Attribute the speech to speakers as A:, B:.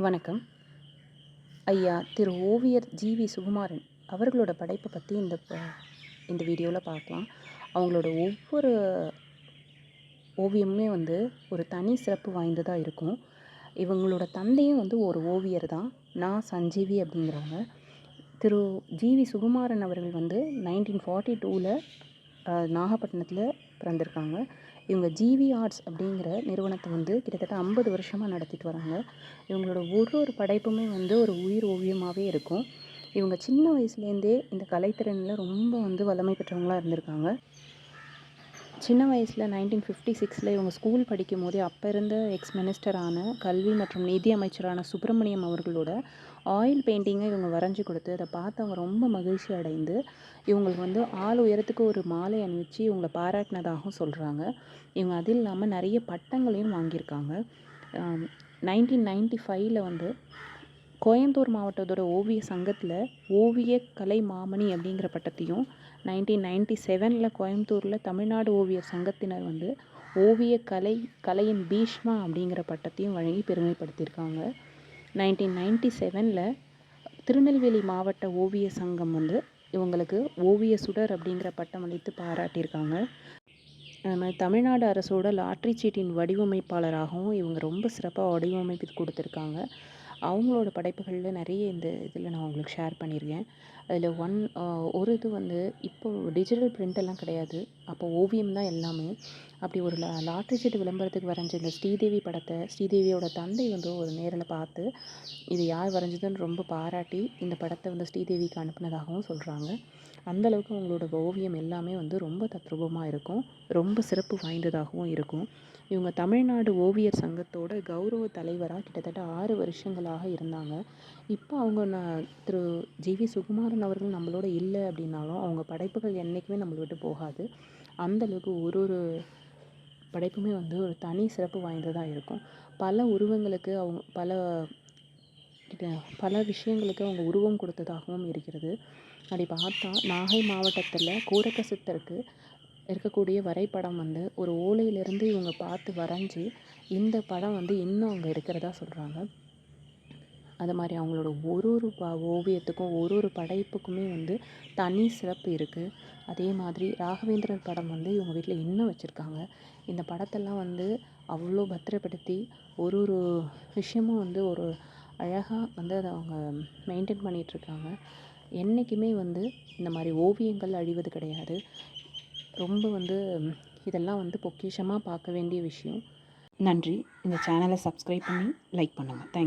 A: வணக்கம். ஐயா திரு ஓவியர் ஜிவி சுகுமாரன் அவர்களோட படைப்பை பற்றி இந்த ப- இந்த வீடியோவில் பார்க்கலாம். அவங்களோட ஒவ்வொரு ஓவியமுமே வந்து ஒரு தனி சிறப்பு வாய்ந்ததாக இருக்கும். இவங்களோட தந்தையும் வந்து ஒரு ஓவியர் தான். நான் சஞ்சீவி அப்படிங்கிறவங்க. திரு ஜிவி சுகுமாரன் அவர்கள் வந்து நைன்டீன் ஃபார்ட்டி டூவில் நாகப்பட்டினத்தில் பிறந்திருக்காங்க. இவங்க ஜிவி ஆர்ட்ஸ் அப்படிங்கிற நிறுவனத்தை வந்து கிட்டத்தட்ட ஐம்பது வருஷமாக நடத்திட்டு வராங்க. இவங்களோட ஒரு ஒரு படைப்புமே வந்து ஒரு உயிர் ஓவியமாகவே இருக்கும். இவங்க சின்ன வயசுலேருந்தே இந்த கலைத்திறனில் ரொம்ப வந்து வல்லமை பெற்றவங்களாக இருந்திருக்காங்க. சின்ன வயசில் நைன்டீன் ஃபிஃப்டி சிக்ஸில் இவங்க ஸ்கூல் படிக்கும் போதே அப்போ இருந்த எக்ஸ் மினிஸ்டரான கல்வி மற்றும் நிதி அமைச்சரான சுப்பிரமணியம் அவர்களோட ஆயில் பெயிண்டிங்கை இவங்க வரைஞ்சி கொடுத்து அதை பார்த்து அவங்க ரொம்ப மகிழ்ச்சி அடைந்து இவங்களுக்கு வந்து ஆள் உயரத்துக்கு ஒரு மாலை அணிவிச்சு இவங்களை பாராட்டினதாகவும் சொல்கிறாங்க இவங்க அது இல்லாமல் நிறைய பட்டங்களையும் வாங்கியிருக்காங்க. நைன்டீன் நைன்டி ஃபைவ்ல வந்து கோயம்புத்தூர் மாவட்டத்தோட ஓவிய சங்கத்தில் ஓவிய கலை மாமணி அப்படிங்கிற பட்டத்தையும் நைன்டீன் நைன்டி செவனில் கோயம்புத்தூரில் தமிழ்நாடு ஓவியர் சங்கத்தினர் வந்து ஓவிய கலை கலையின் பீஷ்மா அப்படிங்கிற பட்டத்தையும் வழங்கி பெருமைப்படுத்தியிருக்காங்க. நைன்டீன் நைன்டி செவனில் திருநெல்வேலி மாவட்ட ஓவிய சங்கம் வந்து இவங்களுக்கு ஓவிய சுடர் அப்படிங்கிற பட்டம் அளித்து பாராட்டியிருக்காங்க. மாதிரி தமிழ்நாடு அரசோட லாட்ரி சீட்டின் வடிவமைப்பாளராகவும் இவங்க ரொம்ப சிறப்பாக வடிவமைப்பு கொடுத்துருக்காங்க. அவங்களோட படைப்புகளில் நிறைய இந்த இதில் நான் உங்களுக்கு ஷேர் பண்ணியிருக்கேன். அதில் ஒன் ஒரு இது வந்து இப்போ டிஜிட்டல் பிரிண்டெல்லாம் கிடையாது. அப்போ ஓவியம் தான் எல்லாமே. அப்படி ஒரு லா லாட்ரி சீட்டு விளம்பரத்துக்கு வரைஞ்ச இந்த ஸ்ரீதேவி படத்தை ஸ்ரீதேவியோட தந்தை வந்து ஒரு நேரில் பார்த்து இது யார் வரைஞ்சதுன்னு ரொம்ப பாராட்டி இந்த படத்தை வந்து ஸ்ரீதேவிக்கு அனுப்புனதாகவும் சொல்கிறாங்க அந்தளவுக்கு அவங்களோட ஓவியம் எல்லாமே வந்து ரொம்ப தத்ரூபமாக இருக்கும். ரொம்ப சிறப்பு வாய்ந்ததாகவும் இருக்கும். இவங்க தமிழ்நாடு ஓவியர் சங்கத்தோட கௌரவ தலைவராக கிட்டத்தட்ட ஆறு வருஷங்களாக இருந்தாங்க. இப்போ அவங்க நான் திரு ஜிவி சுகுமாரன் அவர்கள் நம்மளோட இல்லை அப்படின்னாலும் அவங்க படைப்புகள் என்றைக்குமே நம்மளை விட்டு போகாது. அந்தளவுக்கு ஒரு ஒரு படைப்புமே வந்து ஒரு தனி சிறப்பு வாய்ந்ததாக இருக்கும். பல உருவங்களுக்கு அவங்க பல பல விஷயங்களுக்கு அவங்க உருவம் கொடுத்ததாகவும் இருக்கிறது. அப்படி பார்த்தா நாகை மாவட்டத்தில் கூரக்கசித்தருக்கு இருக்கக்கூடிய வரைபடம் வந்து ஒரு ஓலையிலிருந்து இவங்க பார்த்து வரைஞ்சி இந்த படம் வந்து இன்னும் அங்கே இருக்கிறதா சொல்கிறாங்க அது மாதிரி அவங்களோட ஒரு ஒரு ப ஓவியத்துக்கும் ஒரு ஒரு படைப்புக்குமே வந்து தனி சிறப்பு இருக்குது அதே மாதிரி ராகவேந்திரர் படம் வந்து இவங்க வீட்டில் இன்னும் வச்சுருக்காங்க. இந்த படத்தெல்லாம் வந்து அவ்வளோ பத்திரப்படுத்தி ஒரு ஒரு விஷயமும் வந்து ஒரு அழகாக வந்து அதை அவங்க மெயின்டைன் பண்ணிகிட்ருக்காங்க என்றைக்குமே வந்து இந்த மாதிரி ஓவியங்கள் அழிவது கிடையாது. ரொம்ப வந்து இதெல்லாம் வந்து பொக்கிஷமாக பார்க்க வேண்டிய விஷயம். நன்றி. இந்த சேனலை சப்ஸ்கிரைப் பண்ணி லைக் பண்ணுங்கள் தேங்க்யூ